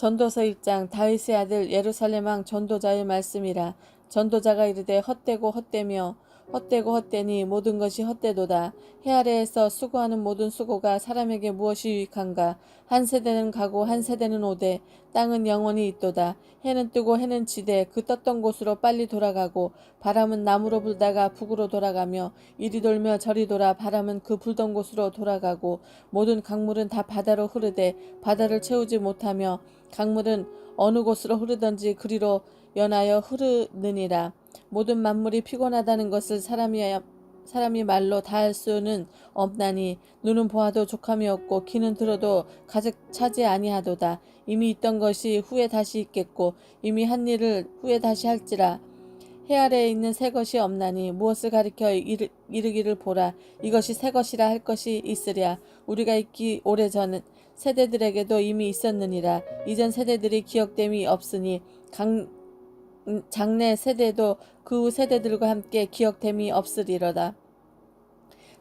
전도서 1장 다윗의 아들 예루살렘 왕 전도자의 말씀이라. 전도자가 이르되 헛되고 헛되며 헛되고 헛되니 모든 것이 헛되도다. 해 아래에서 수고하는 모든 수고가 사람에게 무엇이 유익한가? 한 세대는 가고 한 세대는 오되 땅은 영원히 있도다. 해는 뜨고 해는 지되 그 떴던 곳으로 빨리 돌아가고 바람은 남으로 불다가 북으로 돌아가며 이리 돌며 저리 돌아 바람은 그 불던 곳으로 돌아가고 모든 강물은 다 바다로 흐르되 바다를 채우지 못하며 강물은 어느 곳으로 흐르든지 그리로 연하여 흐르느니라. 모든 만물이 피곤하다는 것을 사람이 사람이 말로 다 할 수는 없나니 눈은 보아도 족함이 없고 귀는 들어도 가득 차지 아니하도다. 이미 있던 것이 후에 다시 있겠고 이미 한 일을 후에 다시 할지라. 해 아래에 있는 새 것이 없나니 무엇을 가리켜 이르, 이르기를 보라. 이것이 새 것이라 할 것이 있으랴. 우리가 있기 오래전 세대들에게도 이미 있었느니라 이전 세대들이 기억됨이 없으니 강, 음, 장래 세대도 그 후 세대들과 함께 기억됨이 없으리로다.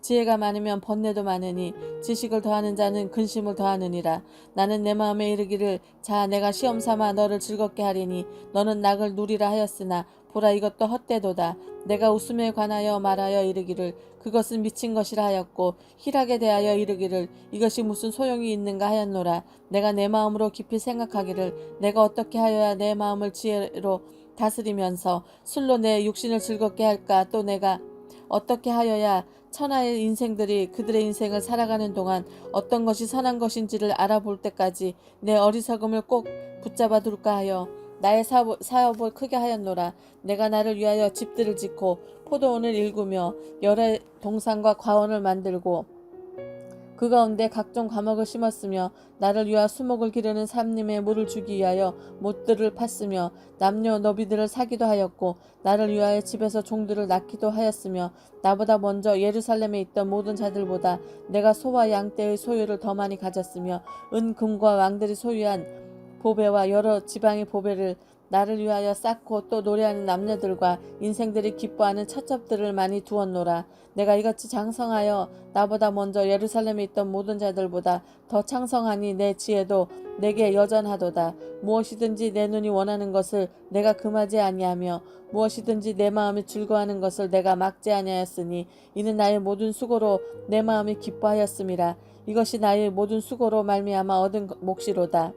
지혜가 많으면 번뇌도 많으니 지식을 더하는 자는 근심을 더하느니라. 나는 내 마음에 이르기를 자 내가 시험 삼아 너를 즐겁게 하리니 너는 낙을 누리라 하였으나 보라 이것도 헛되도다. 내가 웃음에 관하여 말하여 이르기를 그것은 미친 것이라 하였고 희락에 대하여 이르기를 이것이 무슨 소용이 있는가 하였노라. 내가 내 마음으로 깊이 생각하기를 내가 어떻게 하여야 내 마음을 지혜로 다스리면서 술로 내 육신을 즐겁게 할까 또 내가 어떻게 하여야 천하의 인생들이 그들의 인생을 살아가는 동안 어떤 것이 선한 것인지를 알아볼 때까지 내 어리석음을 꼭 붙잡아 둘까 하여 나의 사업, 사업을 크게 하였노라. 내가 나를 위하여 집들을 짓고 포도원을 일구며 여러 동산과 과원을 만들고 그 가운데 각종 과목을 심었으며 나를 위하여 수목을 기르는 삼림에 물을 주기 위하여 못들을 팠으며 남녀 너비들을 사기도 하였고 나를 위하여 집에서 종들을 낳기도 하였으며 나보다 먼저 예루살렘에 있던 모든 자들보다 내가 소와 양떼의 소유를 더 많이 가졌으며 은 금과 왕들이 소유한 보배와 여러 지방의 보배를 나를 위하여 쌓고 또 노래하는 남녀들과 인생들이 기뻐하는 첩첩들을 많이 두었노라. 내가 이같이 장성하여 나보다 먼저 예루살렘에 있던 모든 자들보다 더 창성하니 내 지혜도 내게 여전하도다. 무엇이든지 내 눈이 원하는 것을 내가 금하지 아니하며 무엇이든지 내 마음이 즐거워하는 것을 내가 막지 아니하였으니 이는 나의 모든 수고로 내 마음이 기뻐하였음이라. 이것이 나의 모든 수고로 말미암아 얻은 몫이로다.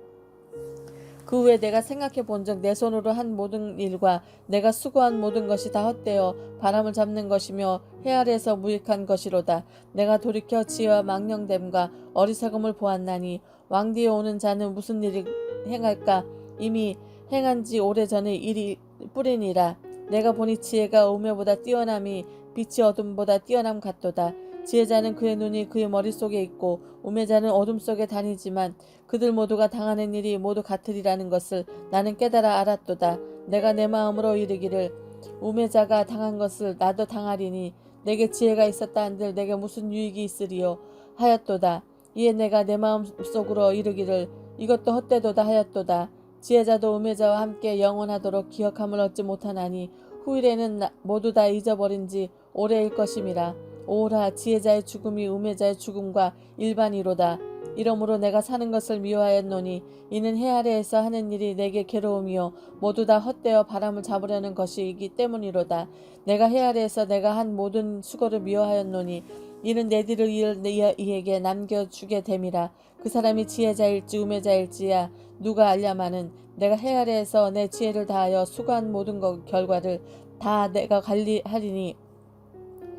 그 후에 내가 생각해 본즉 내 손으로 한 모든 일과 내가 수고한 모든 것이 다 헛되어 바람을 잡는 것이며 해 아래에서 무익한 것이로다. 내가 돌이켜 지혜와 망령됨과 어리석음을 보았나니 왕뒤에 오는 자는 무슨 일을 행할까 이미 행한 지 오래전의 일이 뿌리니라. 내가 보니 지혜가 우매보다 뛰어남이 빛이 어둠보다 뛰어남 같도다. 지혜자는 그의 눈이 그의 머릿속에 있고 우매자는 어둠 속에 다니지만 그들 모두가 당하는 일이 모두 같으리라는 것을 나는 깨달아 알았도다. 내가 내 마음으로 이르기를 우매자가 당한 것을 나도 당하리니 내게 지혜가 있었다 한들 내게 무슨 유익이 있으리요 하였도다. 이에 내가 내 마음 속으로 이르기를 이것도 헛되도다 하였도다. 지혜자도 우매자와 함께 영원하도록 기억함을 얻지 못하나니 후일에는 모두 다 잊어버린 지 오래일 것임이라. 오라 지혜자의 죽음이 우매자의 죽음과 일반이로다. 이러므로 내가 사는 것을 미워하였노니 이는 해 아래에서 하는 일이 내게 괴로움이요 모두 다 헛되어 바람을 잡으려는 것이기 때문이로다. 내가 해 아래에서 내가 한 모든 수고를 미워하였노니 이는 내 뒤를 이을 이에게 남겨주게 됨이라. 그 사람이 지혜자일지 우매자일지야 누가 알냐마는 내가 해 아래에서 내 지혜를 다하여 수고한 모든 것 결과를 다 내가 관리하리니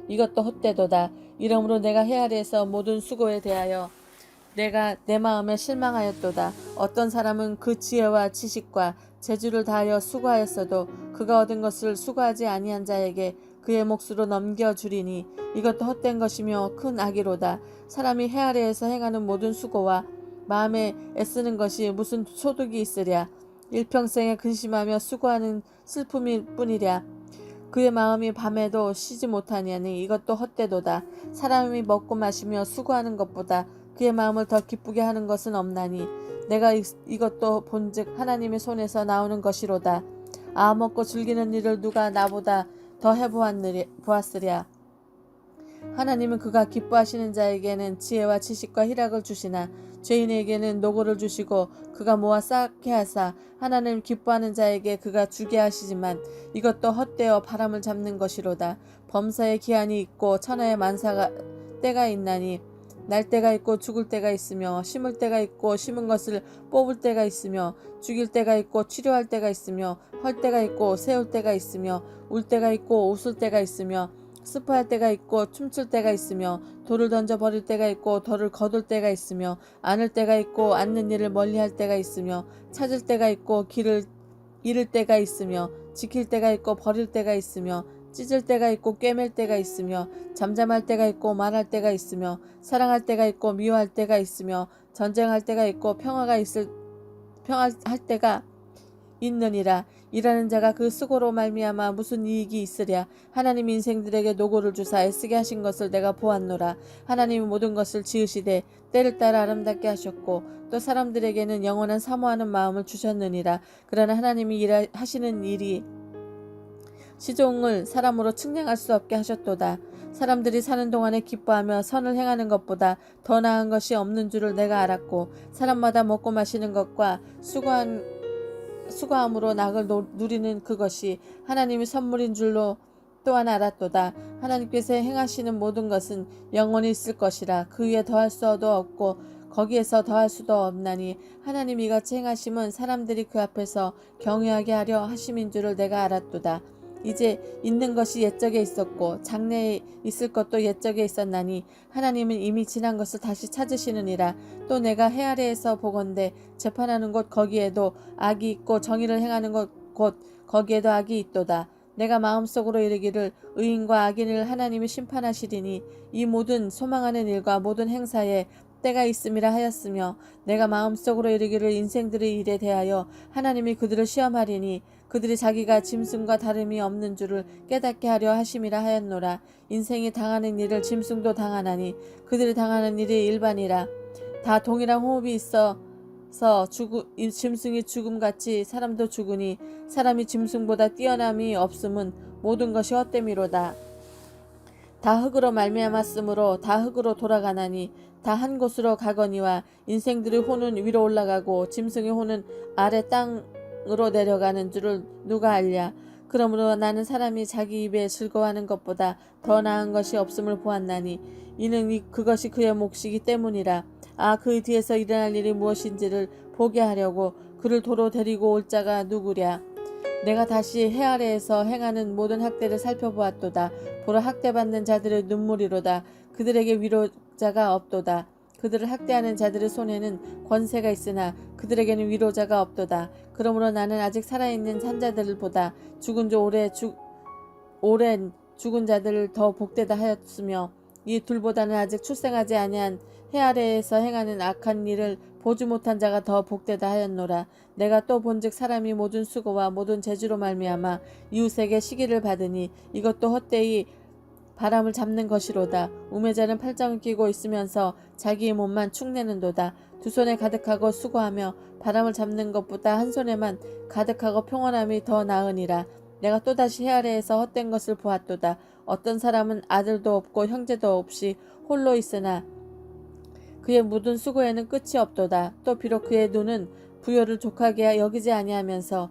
이것도 헛되도다. 이러므로 내가 해 아래에서 모든 수고에 대하여 내가 내 마음에 실망하였도다. 어떤 사람은 그 지혜와 지식과 재주를 다하여 수고하였어도 그가 얻은 것을 수고하지 아니한 자에게 그의 몫으로 넘겨주리니 이것도 헛된 것이며 큰 악이로다. 사람이 해 아래에서 행하는 모든 수고와 마음에 애쓰는 것이 무슨 소득이 있으랴. 일평생에 근심하며 수고하는 슬픔일 뿐이랴. 그의 마음이 밤에도 쉬지 못하냐니 이것도 헛되도다. 사람이 먹고 마시며 수고하는 것보다 그의 마음을 더 기쁘게 하는 것은 없나니 내가 이, 이것도 본즉 하나님의 손에서 나오는 것이로다. 아 먹고 즐기는 일을 누가 나보다 더 해보았으랴. 하나님은 그가 기뻐하시는 자에게는 지혜와 지식과 희락을 주시나 죄인에게는 노고를 주시고 그가 모아 쌓게 하사 하나님 기뻐하는 자에게 그가 주게 하시지만 이것도 헛되어 바람을 잡는 것이로다. 범사에 기한이 있고 천하의 만사가 때가 있나니 날 때가 있고 죽을 때가 있으며 심을 때가 있고 심은 것을 뽑을 때가 있으며 죽일 때가 있고 치료할 때가 있으며 헐 때가 있고 세울 때가 있으며 울 때가 있고 웃을 때가 있으며 스포할 때가 있고 춤출 때가 있으며 돌을 던져 버릴 때가 있고 돌을 거둘 때가 있으며 안을 때가 있고 앉는 일을 멀리할 때가 있으며 찾을 때가 있고 길을 잃을 때가 있으며 지킬 때가 있고 버릴 때가 있으며 찢을 때가 있고 꿰맬 때가 있으며 잠잠할 때가 있고 말할 때가 있으며 사랑할 때가 있고 미워할 때가 있으며 전쟁할 때가 있고 평화가 있을 평화할 때가 있느니라. 일하는 자가 그 수고로 말미암아 무슨 이익이 있으랴. 하나님 인생들에게 노고를 주사 애쓰게 하신 것을 내가 보았노라. 하나님이 모든 것을 지으시되 때를 따라 아름답게 하셨고 또 사람들에게는 영원한 사모하는 마음을 주셨느니라. 그러나 하나님이 일하, 하시는 일이 시종을 사람으로 측량할 수 없게 하셨도다. 사람들이 사는 동안에 기뻐하며 선을 행하는 것보다 더 나은 것이 없는 줄을 내가 알았고 사람마다 먹고 마시는 것과 수고한 수고함으로 낙을 노, 누리는 그것이 하나님의 선물인 줄로 또한 알았도다. 하나님께서 행하시는 모든 것은 영원히 있을 것이라 그 위에 더할 수도 없고 거기에서 더할 수도 없나니 하나님 이같이 행하심은 사람들이 그 앞에서 경외하게 하려 하심인 줄을 내가 알았도다. 이제 있는 것이 옛적에 있었고 장래에 있을 것도 옛적에 있었나니 하나님은 이미 지난 것을 다시 찾으시느니라. 또 내가 해 아래에서 보건대 재판하는 곳 거기에도 악이 있고 정의를 행하는 곳 곧 거기에도 악이 있도다. 내가 마음속으로 이르기를 의인과 악인을 하나님이 심판하시리니 이 모든 소망하는 일과 모든 행사에 때가 있음이라 하였으며 내가 마음속으로 이르기를 인생들의 일에 대하여 하나님이 그들을 시험하리니 그들이 자기가 짐승과 다름이 없는 줄을 깨닫게 하려 하심이라 하였노라. 인생이 당하는 일을 짐승도 당하나니 그들이 당하는 일이 일반이라. 다 동일한 호흡이 있어서 죽음, 짐승이 죽음같이 사람도 죽으니 사람이 짐승보다 뛰어남이 없음은 모든 것이 헛됨이로다. 다 흙으로 말미암았으므로 다 흙으로 돌아가나니 다 한 곳으로 가거니와 인생들의 혼은 위로 올라가고 짐승의 혼은 아래 땅 으로 내려가는 줄을 누가 알랴 그러므로 나는 사람이 자기 입에 즐거워하는 것보다 더 나은 것이 없음을 보았나니 이는 이, 그것이 그의 몫이기 때문이라 아그 뒤에서 일어날 일이 무엇인지를 보게 하려고 그를 도로 데리고 올 자가 누구랴 내가 다시 해 아래에서 행하는 모든 학대를 살펴보았도다. 보라 학대받는 자들의 눈물이로다. 그들에게 위로자가 없도다. 그들을 학대하는 자들의 손에는 권세가 있으나 그들에게는 위로자가 없도다. 그러므로 나는 아직 살아있는 산자들보다 죽은 지 오래 죽 오랜 죽은 자들을 더 복되다 하였으며 이 둘보다는 아직 출생하지 아니한 해 아래에서 행하는 악한 일을 보지 못한 자가 더 복되다 하였노라. 내가 또 본즉 사람이 모든 수고와 모든 재주로 말미암아 이웃에게 시기를 받으니 이것도 헛되이 바람을 잡는 것이로다. 우매자는 팔짱을 끼고 있으면서 자기의 몸만 축내는도다. 두 손에 가득하고 수고하며 바람을 잡는 것보다 한 손에만 가득하고 평온함이 더 나으니라. 내가 또다시 해 아래에서 헛된 것을 보았도다. 어떤 사람은 아들도 없고 형제도 없이 홀로 있으나 그의 묻은 수고에는 끝이 없도다. 또 비록 그의 눈은 부여를 족하게 여기지 아니하면서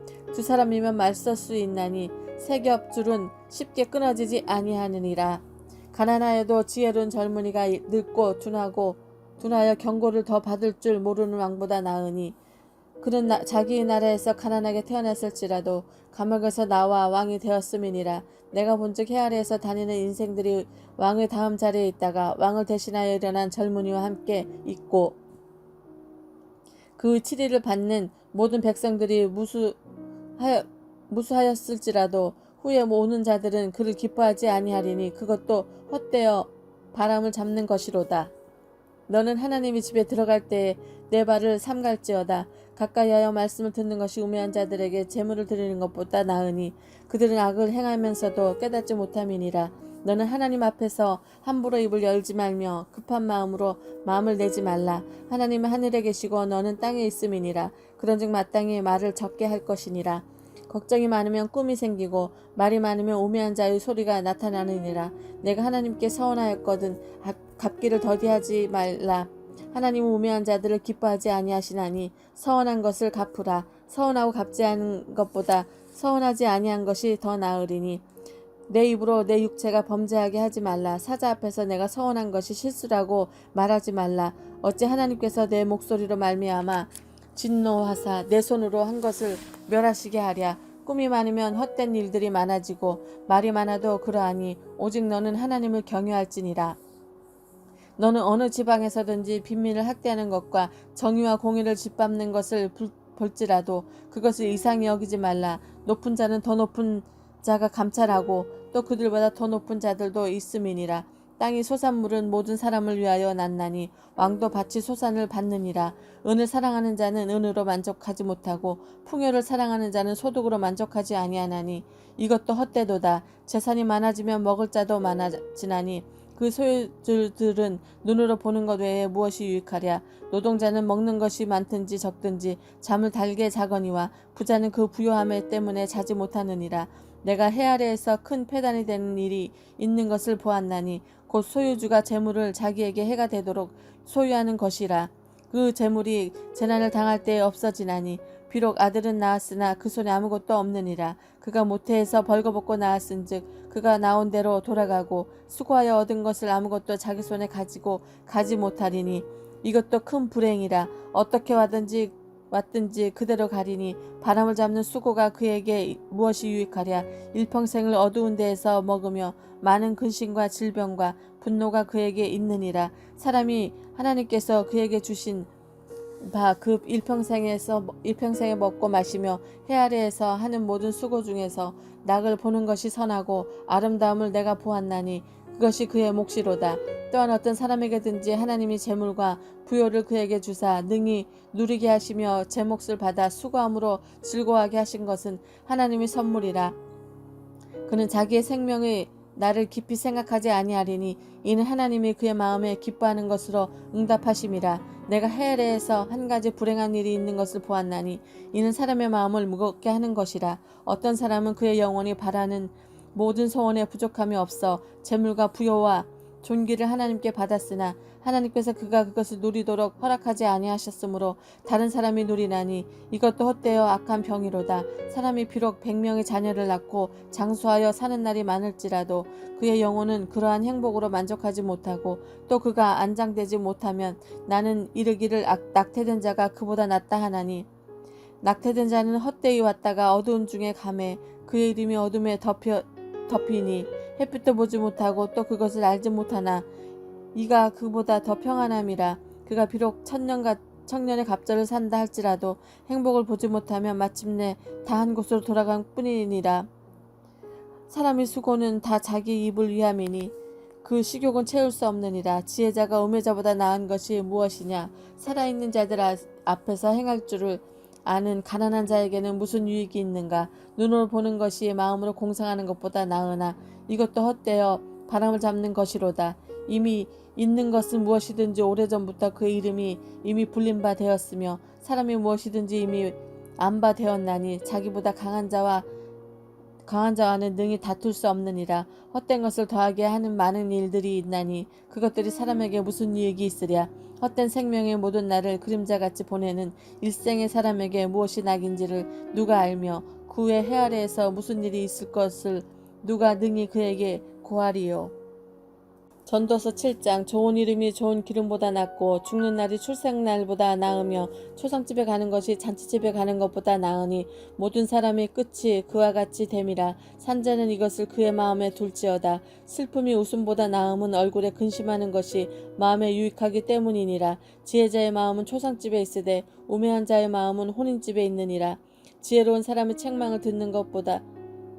두 사람이면 맞설 수 있나니 세 겹 줄은 쉽게 끊어지지 아니하느니라. 가난하여도 지혜로운 젊은이가 늙고 둔하고 둔하여 경고를 더 받을 줄 모르는 왕보다 나으니 그는 나, 자기 나라에서 가난하게 태어났을지라도 감옥에서 나와 왕이 되었음이니라. 내가 본즉 해아래에서 다니는 인생들이 왕의 다음 자리에 있다가 왕을 대신하여 일어난 젊은이와 함께 있고 그 치리를 받는 모든 백성들이 무수 하여, 무수하였을지라도 후에 오는 자들은 그를 기뻐하지 아니하리니 그것도 헛되어 바람을 잡는 것이로다. 너는 하나님의 집에 들어갈 때에 내 발을 삼갈지어다. 가까이하여 말씀을 듣는 것이 우매한 자들에게 재물을 드리는 것보다 나으니 그들은 악을 행하면서도 깨닫지 못함이니라. 너는 하나님 앞에서 함부로 입을 열지 말며 급한 마음으로 마음을 내지 말라. 하나님은 하늘에 계시고 너는 땅에 있음이니라. 그런즉 마땅히 말을 적게 할 것이니라. 걱정이 많으면 꿈이 생기고 말이 많으면 오매한 자의 소리가 나타나느니라. 내가 하나님께 서원하였거든 갚- 갚기를 더디하지 말라. 하나님은 우매한 자들을 기뻐하지 아니하시나니 서원한 것을 갚으라. 서원하고 갚지 않은 것보다 서원하지 아니한 것이 더 나으리니 내 입으로 내 육체가 범죄하게 하지 말라. 사자 앞에서 내가 서원한 것이 실수라고 말하지 말라. 어찌 하나님께서 내 목소리로 말미암아 진노하사 내 손으로 한 것을 멸하시게 하랴. 꿈이 많으면 헛된 일들이 많아지고 말이 많아도 그러하니 오직 너는 하나님을 경외할지니라. 너는 어느 지방에서든지 빈민을 학대하는 것과 정의와 공의를 짓밟는 것을 불- 볼지라도 그것을 이상히 여기지 말라. 높은 자는 더 높은 자가 감찰하고 또 그들보다 더 높은 자들도 있음이니라. 땅이 소산물은 모든 사람을 위하여 났나니 왕도 밭이 소산을 받느니라. 은을 사랑하는 자는 은으로 만족하지 못하고 풍요를 사랑하는 자는 소득으로 만족하지 아니하나니 이것도 헛되도다. 재산이 많아지면 먹을 자도 많아지나니 그 소유주들은 눈으로 보는 것 외에 무엇이 유익하랴 노동자는 먹는 것이 많든지 적든지 잠을 달게 자거니와 부자는 그 부요함에 때문에 자지 못하느니라 내가 해 아래에서 큰 폐단이 되는 일이 있는 것을 보았나니 곧 소유주가 재물을 자기에게 해가 되도록 소유하는 것이라. 그 재물이 재난을 당할 때에 없어지나니 비록 아들은 낳았으나 그 손에 아무것도 없느니라. 그가 모태에서 벌거벗고 낳았은즉 그가 나온 대로 돌아가고 수고하여 얻은 것을 아무것도 자기 손에 가지고 가지 못하리니 이것도 큰 불행이라. 어떻게 와든지 왔든지 그대로 가리니 바람을 잡는 수고가 그에게 무엇이 유익하랴. 일평생을 어두운 데에서 먹으며 많은 근심과 질병과 분노가 그에게 있느니라. 사람이 하나님께서 그에게 주신 바 그 일평생에서 일평생에 먹고 마시며 해 아래에서 하는 모든 수고 중에서 낙을 보는 것이 선하고 아름다움을 내가 보았나니 그것이 그의 몫이로다. 또한 어떤 사람에게든지 하나님이 재물과 부요를 그에게 주사 능히 누리게 하시며 제 몫을 받아 수고함으로 즐거워하게 하신 것은 하나님의 선물이라. 그는 자기의 생명의 나를 깊이 생각하지 아니하리니 이는 하나님이 그의 마음에 기뻐하는 것으로 응답하심이라. 내가 해외에서 한 가지 불행한 일이 있는 것을 보았나니 이는 사람의 마음을 무겁게 하는 것이라. 어떤 사람은 그의 영혼이 바라는 모든 소원에 부족함이 없어 재물과 부요와 존귀를 하나님께 받았으나 하나님께서 그가 그것을 누리도록 허락하지 아니하셨으므로 다른 사람이 누리나니 이것도 헛되어 악한 병이로다. 사람이 비록 백명의 자녀를 낳고 장수하여 사는 날이 많을지라도 그의 영혼은 그러한 행복으로 만족하지 못하고 또 그가 안장되지 못하면 나는 이르기를 악, 낙태된 자가 그보다 낫다 하나니 낙태된 자는 헛되이 왔다가 어두운 중에 감해 그의 이름이 어둠에 덮여 덮이니 햇빛도 보지 못하고 또 그것을 알지 못하나 이가 그보다 더 평안함이라 그가 비록 천년과 청년의 갑절을 산다 할지라도 행복을 보지 못하면 마침내 다한 곳으로 돌아간 뿐이니라. 사람의 수고는 다 자기 입을 위함이니 그 식욕은 채울 수 없느니라. 지혜자가 음해자보다 나은 것이 무엇이냐? 살아있는 자들 아- 앞에서 행할 줄을 아는 가난한 자에게는 무슨 유익이 있는가? 눈으로 보는 것이 마음으로 공상하는 것보다 나으나 이것도 헛되어 바람을 잡는 것이로다. 이미 있는 것은 무엇이든지 오래전부터 그 이름이 이미 불린 바 되었으며 사람이 무엇이든지 이미 안바 되었나니 자기보다 강한 자와 강한 자와는 능히 다툴 수 없느니라. 헛된 것을 더하게 하는 많은 일들이 있나니 그것들이 사람에게 무슨 유익이 있으랴? 헛된 생명의 모든 날을 그림자같이 보내는 일생의 사람에게 무엇이 낙인지를 누가 알며 그 후에 해 아래에서 무슨 일이 있을 것을 누가 능히 그에게 고하리요 전도서 7장 좋은 이름이 좋은 기름보다 낫고 죽는 날이 출생날보다 나으며 초상집에 가는 것이 잔치집에 가는 것보다 나으니 모든 사람의 끝이 그와 같이 됨이라. 산자는 이것을 그의 마음에 둘지어다. 슬픔이 웃음보다 나음은 얼굴에 근심하는 것이 마음에 유익하기 때문이니라. 지혜자의 마음은 초상집에 있으되 우매한 자의 마음은 혼인집에 있느니라. 지혜로운 사람의 책망을 듣는 것보다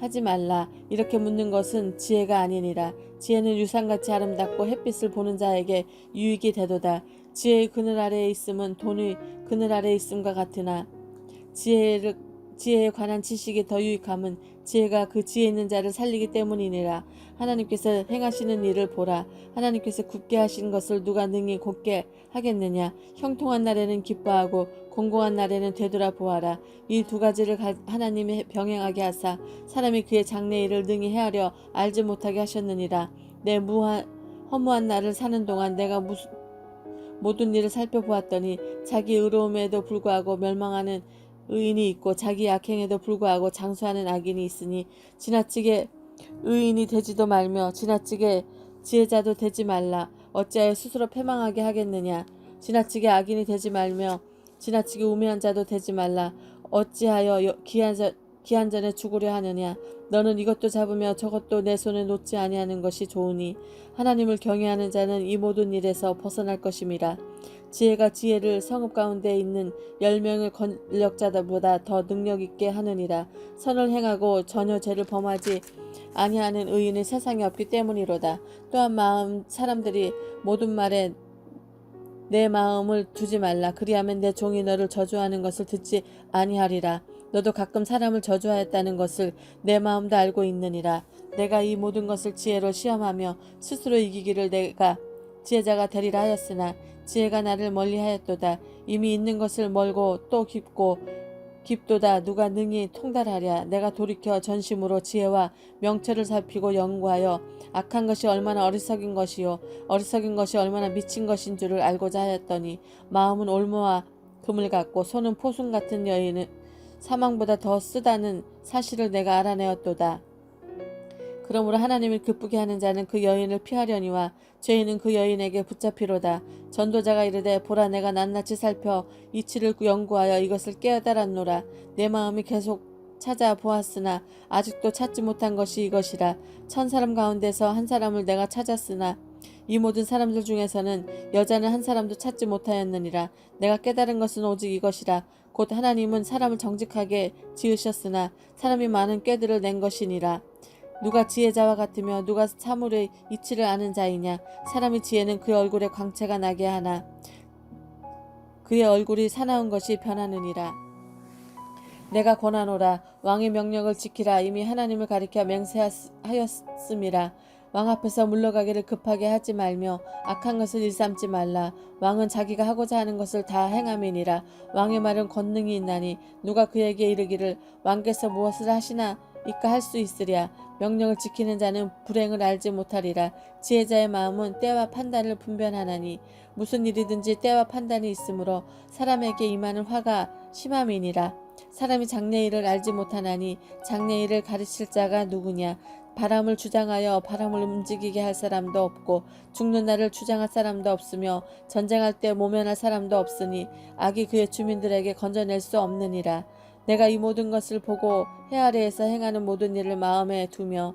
하지 말라. 이렇게 묻는 것은 지혜가 아니니라. 지혜는 유산같이 아름답고 햇빛을 보는 자에게 유익이 되도다. 지혜의 그늘 아래에 있음은 돈의 그늘 아래에 있음과 같으나 지혜를 지혜에 관한 지식이 더 유익함은 지혜가 그 지혜 있는 자를 살리기 때문이니라. 하나님께서 행하시는 일을 보라. 하나님께서 굳게 하신 것을 누가 능히 곧게 하겠느냐? 형통한 날에는 기뻐하고 공공한 날에는 되돌아 보아라. 이 두 가지를 가- 하나님이 병행하게 하사 사람이 그의 장래 일을 능히 헤아려 알지 못하게 하셨느니라. 내 무한 허무한 날을 사는 동안 내가 무슨 모든 일을 살펴보았더니 자기 의로움에도 불구하고 멸망하는 의인이 있고 자기 악행에도 불구하고 장수하는 악인이 있으니 지나치게 의인이 되지도 말며 지나치게 지혜자도 되지 말라. 어찌하여 스스로 패망하게 하겠느냐? 지나치게 악인이 되지 말며 지나치게 우매한 자도 되지 말라. 어찌하여 여- 기한, 자, 기한 전에 죽으려 하느냐? 너는 이것도 잡으며 저것도 내 손에 놓지 아니하는 것이 좋으니 하나님을 경외하는 자는 이 모든 일에서 벗어날 것임이라 지혜가 지혜를 성읍 가운데 있는 열 명의 권력자들보다 더 능력 있게 하느니라. 선을 행하고 전혀 죄를 범하지 아니하는 의인은 세상에 없기 때문이로다. 또한 마음 사람들이 모든 말에 내 마음을 두지 말라. 그리하면 내 종이 너를 저주하는 것을 듣지 아니하리라. 너도 가끔 사람을 저주하였다는 것을 내 마음도 알고 있느니라. 내가 이 모든 것을 지혜로 시험하며 스스로 이기기를 내가 지혜자가 되리라 하였으나 지혜가 나를 멀리하였도다. 이미 있는 것을 멀고 또 깊고 깊도다. 누가 능히 통달하랴. 내가 돌이켜 전심으로 지혜와 명철을 살피고 연구하여 악한 것이 얼마나 어리석인 것이요. 어리석인 것이 얼마나 미친 것인 줄을 알고자 하였더니 마음은 올무와 금을 갖고 손은 포순 같은 여인은 사망보다 더 쓰다는 사실을 내가 알아내었도다. 그러므로 하나님을 기쁘게 하는 자는 그 여인을 피하려니와 죄인은 그 여인에게 붙잡히로다. 전도자가 이르되 보라 내가 낱낱이 살펴 이치를 연구하여 이것을 깨달았노라. 내 마음이 계속 찾아 보았으나 아직도 찾지 못한 것이 이것이라. 천 사람 가운데서 한 사람을 내가 찾았으나 이 모든 사람들 중에서는 여자는 한 사람도 찾지 못하였느니라. 내가 깨달은 것은 오직 이것이라. 곧 하나님은 사람을 정직하게 지으셨으나 사람이 많은 꾀들을 낸 것이니라. 누가 지혜자와 같으며 누가 사물의 이치를 아는 자이냐? 사람의 지혜는 그의 얼굴에 광채가 나게 하나. 그의 얼굴이 사나운 것이 변하느니라. 내가 권하노라. 왕의 명령을 지키라. 이미 하나님을 가리켜 맹세하였음이라. 왕 앞에서 물러가기를 급하게 하지 말며 악한 것을 일삼지 말라. 왕은 자기가 하고자 하는 것을 다 행함이니라. 왕의 말은 권능이 있나니 누가 그에게 이르기를 왕께서 무엇을 하시나 이까 할 수 있으랴 명령을 지키는 자는 불행을 알지 못하리라. 지혜자의 마음은 때와 판단을 분별하나니 무슨 일이든지 때와 판단이 있으므로 사람에게 임하는 화가 심함이니라. 사람이 장래일을 알지 못하나니 장래일을 가르칠 자가 누구냐? 바람을 주장하여 바람을 움직이게 할 사람도 없고 죽는 날을 주장할 사람도 없으며 전쟁할 때 모면할 사람도 없으니 악이 그의 주민들에게 건져낼 수 없느니라 내가 이 모든 것을 보고 해 아래에서 행하는 모든 일을 마음에 두며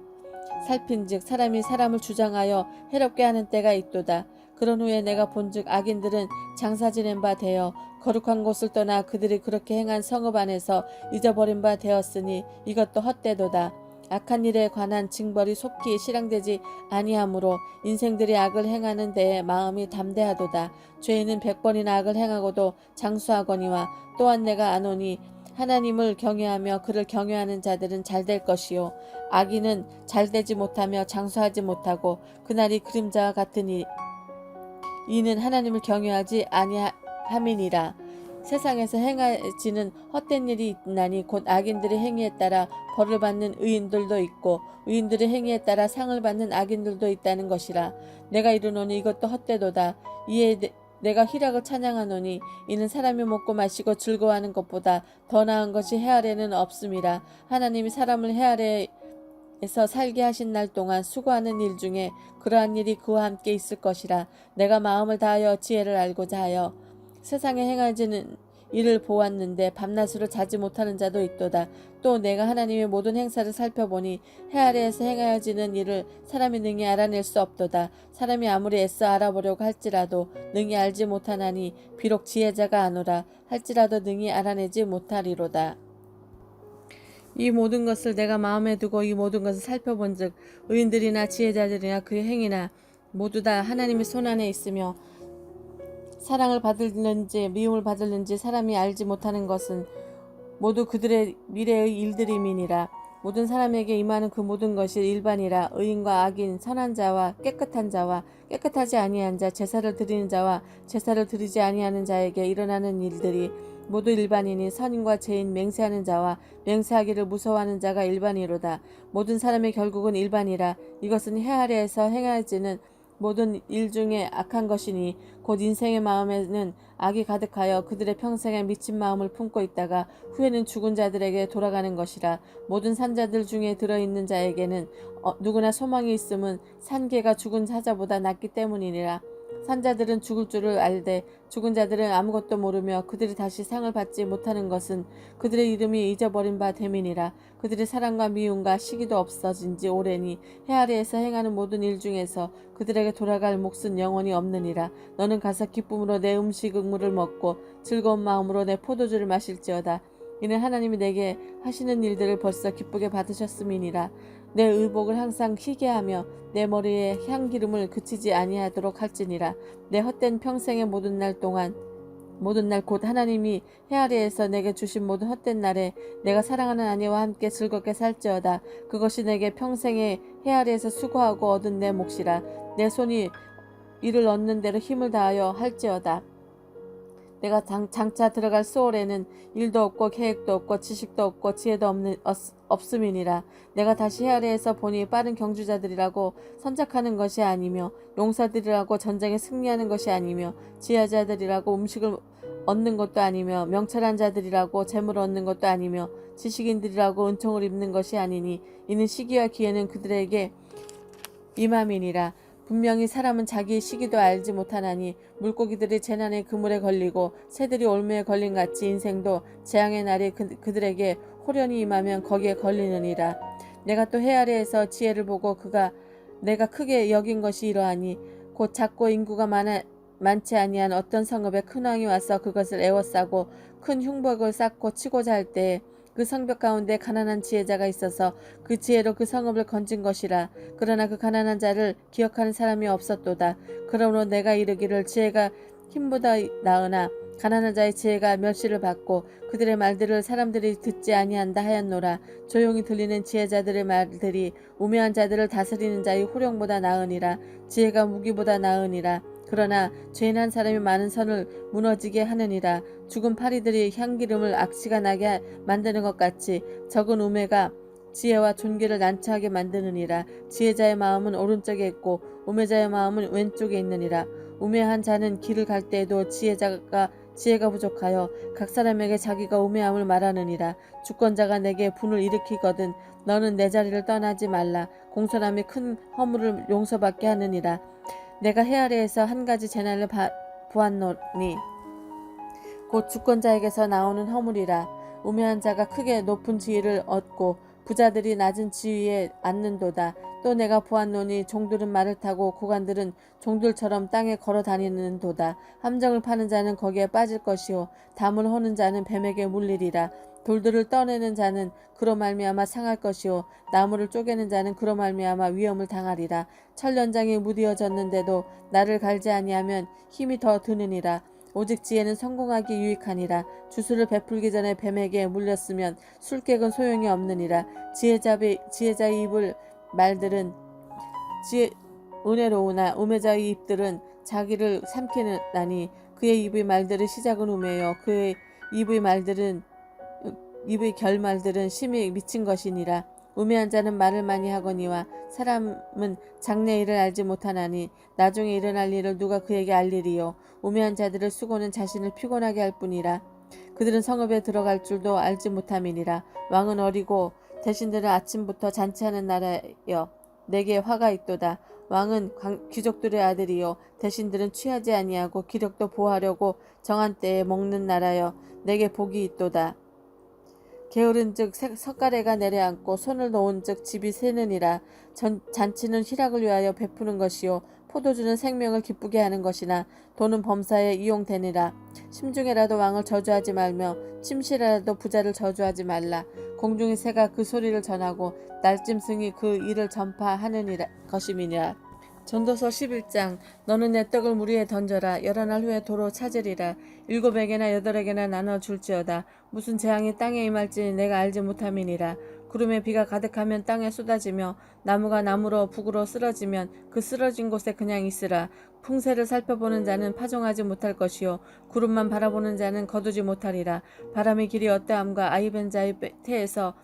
살핀즉 사람이 사람을 주장하여 해롭게 하는 때가 있도다. 그런 후에 내가 본즉 악인들은 장사 지낸 바 되어 거룩한 곳을 떠나 그들이 그렇게 행한 성읍 안에서 잊어버린 바 되었으니 이것도 헛되도다. 악한 일에 관한 징벌이 속히 실행되지 아니하므로 인생들이 악을 행하는 데에 마음이 담대하도다. 죄인은 백 번이나 악을 행하고도 장수하거니와 또한 내가 아노니 하나님을 경외하며 그를 경외하는 자들은 잘 될 것이요. 악인은 잘 되지 못하며 장수하지 못하고 그날이 그림자와 같으니 이는 하나님을 경외하지 아니함이니라. 세상에서 행하지는 헛된 일이 있나니 곧 악인들의 행위에 따라 벌을 받는 의인들도 있고 의인들의 행위에 따라 상을 받는 악인들도 있다는 것이라. 내가 이르노니 이것도 헛되도다. 이에 내- 내가 희락을 찬양하노니 이는 사람이 먹고 마시고 즐거워하는 것보다 더 나은 것이 해아래는 없음이라. 하나님이 사람을 해아래에서 살게 하신 날 동안 수고하는 일 중에 그러한 일이 그와 함께 있을 것이라. 내가 마음을 다하여 지혜를 알고자 하여 세상에 행하지는 일을 보았는데 밤낮으로 자지 못하는 자도 있도다. 또 내가 하나님의 모든 행사를 살펴보니 해 아래에서 행하여지는 일을 사람이 능히 알아낼 수 없도다. 사람이 아무리 애써 알아보려고 할지라도 능히 알지 못하나니 비록 지혜자가 아노라 할지라도 능히 알아내지 못하리로다. 이 모든 것을 내가 마음에 두고 이 모든 것을 살펴본즉 의인들이나 지혜자들이나 그의 행위나 모두 다 하나님의 손 안에 있으며 사랑을 받을는지 미움을 받을는지 사람이 알지 못하는 것은 모두 그들의 미래의 일들임이니라. 모든 사람에게 임하는 그 모든 것이 일반이라. 의인과 악인 선한 자와 깨끗한 자와 깨끗하지 아니한 자 제사를 드리는 자와 제사를 드리지 아니하는 자에게 일어나는 일들이 모두 일반이니 선인과 죄인 맹세하는 자와 맹세하기를 무서워하는 자가 일반이로다. 모든 사람의 결국은 일반이라. 이것은 해 아래에서 행하지는 모든 일 중에 악한 것이니 곧 인생의 마음에는 악이 가득하여 그들의 평생에 미친 마음을 품고 있다가 후에는 죽은 자들에게 돌아가는 것이라 모든 산자들 중에 들어있는 자에게는 어, 누구나 소망이 있음은 산개가 죽은 사자보다 낫기 때문이니라 산자들은 죽을 줄을 알되 죽은 자들은 아무것도 모르며 그들이 다시 상을 받지 못하는 것은 그들의 이름이 잊어버린 바 됨이니라. 그들의 사랑과 미움과 시기도 없어진 지 오래니 해 아래에서 행하는 모든 일 중에서 그들에게 돌아갈 몫은 영원히 없느니라. 너는 가서 기쁨으로 내 음식 음물을 먹고 즐거운 마음으로 내 포도주를 마실지어다. 이는 하나님이 내게 하시는 일들을 벌써 기쁘게 받으셨음이니라 내 의복을 항상 희게 하며 내 머리에 향기름을 그치지 아니하도록 할지니라. 내 헛된 평생의 모든 날 동안 모든 날 곧 하나님이 해 아래에서 내게 주신 모든 헛된 날에 내가 사랑하는 아내와 함께 즐겁게 살지어다. 그것이 내게 평생의 해 아래에서 수고하고 얻은 내 몫이라. 내 손이 이를 얻는 대로 힘을 다하여 할지어다 내가 장, 장차 들어갈 수월에는 일도 없고 계획도 없고 지식도 없고 지혜도 없는 없, 없음이니라. 내가 다시 해 아래에서 보니 빠른 경주자들이라고 선착하는 것이 아니며 용사들이라고 전쟁에 승리하는 것이 아니며 지혜자들이라고 음식을 얻는 것도 아니며 명철한 자들이라고 재물을 얻는 것도 아니며 지식인들이라고 은총을 입는 것이 아니니 이는 시기와 기회는 그들에게 임함이니라 분명히 사람은 자기의 시기도 알지 못하나니 물고기들이 재난의 그물에 걸리고 새들이 올무에 걸린 같이 인생도 재앙의 날이 그, 그들에게 호련히 임하면 거기에 걸리느니라. 내가 또 해 아래에서 지혜를 보고 그가 내가 크게 여긴 것이 이러하니 곧 작고 인구가 많아 많지 아니한 어떤 성읍에 큰 왕이 와서 그것을 에워싸고 큰 흉복을 쌓고 치고자 할 때에 그 성벽 가운데 가난한 지혜자가 있어서 그 지혜로 그 성읍을 건진 것이라. 그러나 그 가난한 자를 기억하는 사람이 없었도다. 그러므로 내가 이르기를 지혜가 힘보다 나으나 가난한 자의 지혜가 멸시를 받고 그들의 말들을 사람들이 듣지 아니한다 하였노라. 조용히 들리는 지혜자들의 말들이 우매한 자들을 다스리는 자의 호령보다 나으니라. 지혜가 무기보다 나으니라 그러나 죄인 한 사람이 많은 선을 무너지게 하느니라 죽은 파리들이 향기름을 악취가 나게 하- 만드는 것 같이 적은 우매가 지혜와 존귀를 난처하게 만드느니라. 지혜자의 마음은 오른쪽에 있고 우매자의 마음은 왼쪽에 있느니라. 우매한 자는 길을 갈 때에도 지혜자가 지혜가 부족하여 각 사람에게 자기가 우매함을 말하느니라. 주권자가 내게 분을 일으키거든 너는 내 자리를 떠나지 말라. 공손함이 큰 허물을 용서받게 하느니라 내가 해 아래에서 한 가지 재난을 바, 보았노니 곧 주권자에게서 나오는 허물이라 우매한 자가 크게 높은 지위를 얻고 부자들이 낮은 지위에 앉는도다. 또 내가 보았노니 종들은 말을 타고 고관들은 종들처럼 땅에 걸어 다니는 도다. 함정을 파는 자는 거기에 빠질 것이요 담을 허는 자는 뱀에게 물리리라. 돌들을 떠내는 자는 그로 말미암아 상할 것이요 나무를 쪼개는 자는 그로 말미암아 위험을 당하리라. 철 연장이 무디어졌는데도 나를 갈지 아니하면 힘이 더 드느니라. 오직 지혜는 성공하기 유익하니라. 주술을 베풀기 전에 뱀에게 물렸으면 술객은 소용이 없느니라. 지혜자의 지혜자의 입을 말들은 지혜 은혜로우나 우매자의 입들은 자기를 삼키나니 그의 입의 말들은 시작은 우매요. 그의 입의 말들은 입의 결말들은 심히 미친 것이니라. 우매한 자는 말을 많이 하거니와 사람은 장래 일을 알지 못하나니 나중에 일어날 일을 누가 그에게 알리리요. 우매한 자들의 수고는 자신을 피곤하게 할 뿐이라. 그들은 성읍에 들어갈 줄도 알지 못함이니라. 왕은 어리고 대신들은 아침부터 잔치하는 나라여 내게 화가 있도다. 왕은 광- 귀족들의 아들이요. 대신들은 취하지 아니하고 기력도 보하려고 정한 때에 먹는 나라여 내게 복이 있도다 게으른즉 색- 석가래가 내려앉고 손을 놓은즉 집이 새느니라. 전, 잔치는 희락을 위하여 베푸는 것이요. 포도주는 생명을 기쁘게 하는 것이나 돈은 범사에 이용되니라. 심중에라도 왕을 저주하지 말며 침실에라도 부자를 저주하지 말라. 공중의 새가 그 소리를 전하고 날짐승이 그 일을 전파하는 것임이니라 전도서 11장 너는 내 떡을 물 위에 던져라. 여러 날 후에 도로 찾으리라. 일곱에게나 여덟에게나 나눠 줄지어다. 무슨 재앙이 땅에 임할지 내가 알지 못함이니라. 구름에 비가 가득하면 땅에 쏟아지며 나무가 나무로 북으로 쓰러지면 그 쓰러진 곳에 그냥 있으라. 풍세를 살펴보는 자는 파종하지 못할 것이요. 구름만 바라보는 자는 거두지 못하리라. 바람의 길이 어떠함과 아이벤 자의 태에서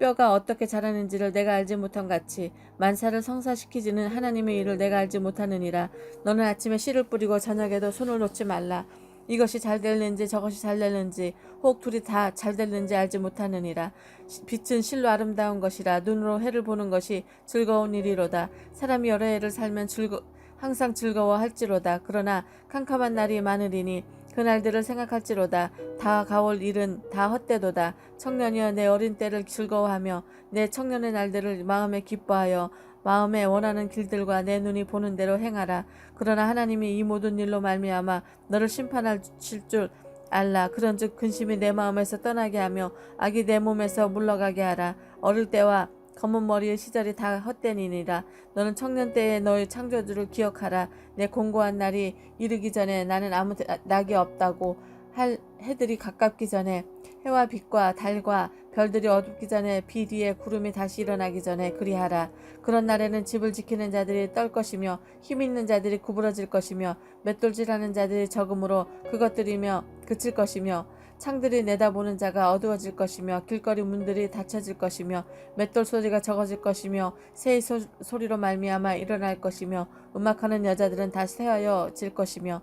뼈가 어떻게 자라는지를 내가 알지 못함 같이 만사를 성사시키지는 하나님의 일을 내가 알지 못하느니라. 너는 아침에 씨를 뿌리고 저녁에도 손을 놓지 말라. 이것이 잘 될는지 저것이 잘 될는지 혹 둘이 다 잘 될는지 알지 못하느니라. 시- 빛은 실로 아름다운 것이라 눈으로 해를 보는 것이 즐거운 일이로다. 사람이 여러 해를 살면 즐거 항상 즐거워할지로다. 그러나 캄캄한 날이 많으리니 그날들을 생각할지로다. 다 가올 일은 다 헛되도다. 청년이여 내 어린 때를 즐거워하며 내 청년의 날들을 마음에 기뻐하여 마음에 원하는 길들과 내 눈이 보는 대로 행하라. 그러나 하나님이 이 모든 일로 말미암아 너를 심판하실 줄 알라. 그런즉 근심이 내 마음에서 떠나게 하며 악이 내 몸에서 물러가게 하라. 어릴 때와 검은 머리의 시절이 다 헛되니니라. 너는 청년 때의 너의 창조주를 기억하라. 내 공고한 날이 이르기 전에 나는 아무 대- 낙이 없다고 할 해들이 가깝기 전에 해와 빛과 달과 별들이 어둡기 전에 비 뒤에 구름이 다시 일어나기 전에 그리하라. 그런 날에는 집을 지키는 자들이 떨 것이며 힘 있는 자들이 구부러질 것이며 맷돌질하는 자들이 적음으로 그것들이며 그칠 것이며 창들이 내다보는 자가 어두워질 것이며 길거리 문들이 닫혀질 것이며 맷돌 소리가 적어질 것이며 새의 소, 소리로 말미암아 일어날 것이며 음악하는 여자들은 다 새하여질 것이며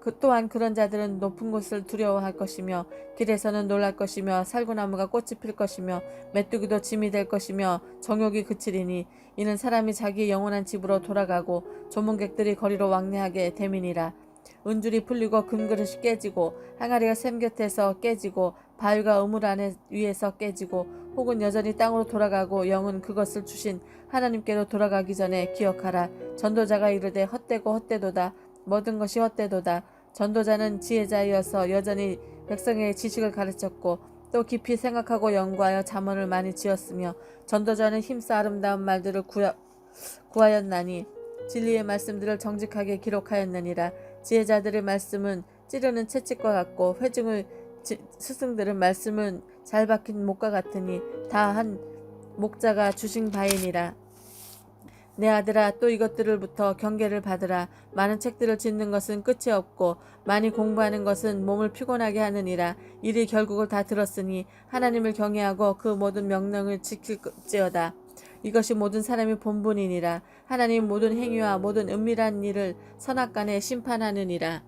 그 또한 그런 자들은 높은 곳을 두려워할 것이며 길에서는 놀랄 것이며 살구나무가 꽃이 필 것이며 메뚜기도 짐이 될 것이며 정욕이 그치리니 이는 사람이 자기 영원한 집으로 돌아가고 조문객들이 거리로 왕래하게 됨이니라 은줄이 풀리고 금그릇이 깨지고 항아리가 샘 곁에서 깨지고 바위가 우물 안에 위에서 깨지고 혹은 여전히 땅으로 돌아가고 영은 그것을 주신 하나님께로 돌아가기 전에 기억하라. 전도자가 이르되 헛되고 헛되도다. 모든 것이 헛되도다. 전도자는 지혜자이어서 여전히 백성에게 지식을 가르쳤고 또 깊이 생각하고 연구하여 자문을 많이 지었으며 전도자는 힘써 아름다운 말들을 구하, 구하였나니 진리의 말씀들을 정직하게 기록하였느니라 지혜자들의 말씀은 찌르는 채찍과 같고 회중의 지- 스승들은 말씀은 잘 박힌 목과 같으니 다 한 목자가 주신 바이니라. 내 아들아 또 이것들을부터 경계를 받으라. 많은 책들을 짓는 것은 끝이 없고 많이 공부하는 것은 몸을 피곤하게 하느니라. 일이 결국을 다 들었으니 하나님을 경외하고 그 모든 명령을 지킬지어다. 이것이 모든 사람의 본분이니라 하나님 모든 행위와 모든 은밀한 일을 선악간에 심판하느니라